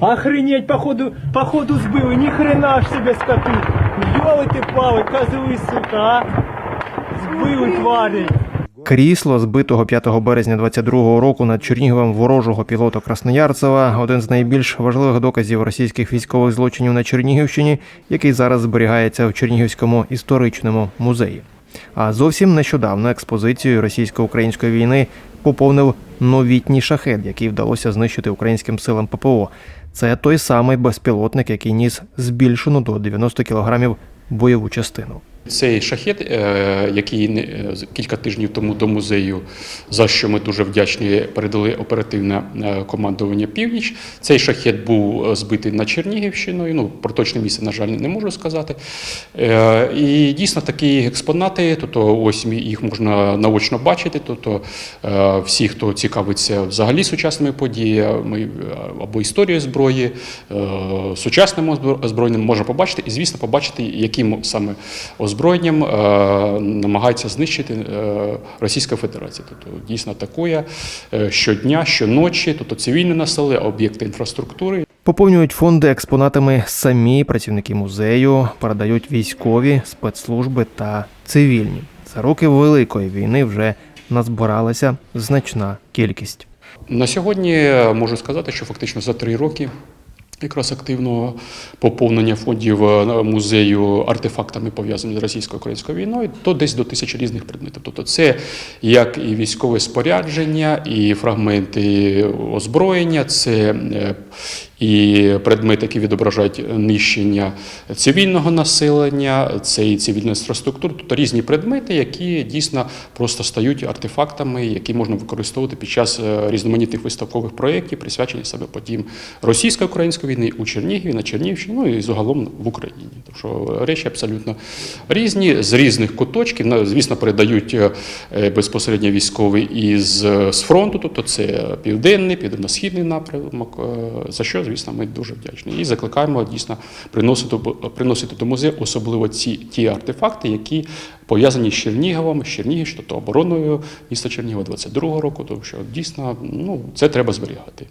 Охренеть, походу, походу сбил, ни хрена ж себе скоту. Ёлы ты палы, козлы, сука, а. Сбили, твари. Крісло збитого 5 березня 22-го року над Черніговом ворожого пілота Красноярцева один з найбільш важливих доказів російських військових злочинів на Чернігівщині, який зараз зберігається в Чернігівському історичному музеї. А зовсім нещодавно експозицію російсько-української війни поповнив новітній шахет, який вдалося знищити українським силам ППО. Це той самий безпілотник, який ніс збільшену до 90 кілограмів бойову частину. Цей шахет, е, який е, кілька тижнів тому до музею, за що ми дуже вдячні, передали оперативне е, командування Північ. Цей шахет був збитий на Чернігівщиною. Ну про точне місце, на жаль, не можу сказати. І дійсно такі експонати, тобто ось їх можна наочно бачити. Тобто всі, хто цікавиться взагалі сучасними подіями або історією зброї, сучасним озбро- озброєнням можна побачити, і звісно, побачити, яким саме озброєнням е, намагається знищити е, Російська Федерація. Тобто дійсно атакує е, щодня, щоночі, тобто цивільне населення, об'єкти інфраструктури. Поповнюють фонди експонатами самі працівники музею, передають військові, спецслужби та цивільні. За роки Великої війни вже назбиралася значна кількість. На сьогодні можу сказати, що фактично за три роки. Якраз активного поповнення фондів е, музею артефактами, пов'язаними з російсько-українською війною, то десь до тисячі різних предметів. Тобто це як і військове спорядження, і фрагменти озброєння, це е, і предмети, які відображають нищення цивільного населення, це і цивільна інфраструктура, тобто різні предмети, які дійсно просто стають артефактами, які можна використовувати під час е, різноманітних виставкових проєктів, присвячених саме подіям російсько-української війни у Чернігові, на Чернігівщині, ну і загалом в Україні. Тому що речі абсолютно різні, з різних куточків. Звісно, передають е, безпосередньо військові із е, з фронту, тобто це південний, південно-східний напрямок, за що, звісно, ми дуже вдячні. І закликаємо дійсно приносити, приносити до музею особливо ці ті артефакти, які пов'язані з Черніговом, з Чернігівщиною, тобто обороною міста Чернігова 22-го року, тому що дійсно ну, це треба зберігати.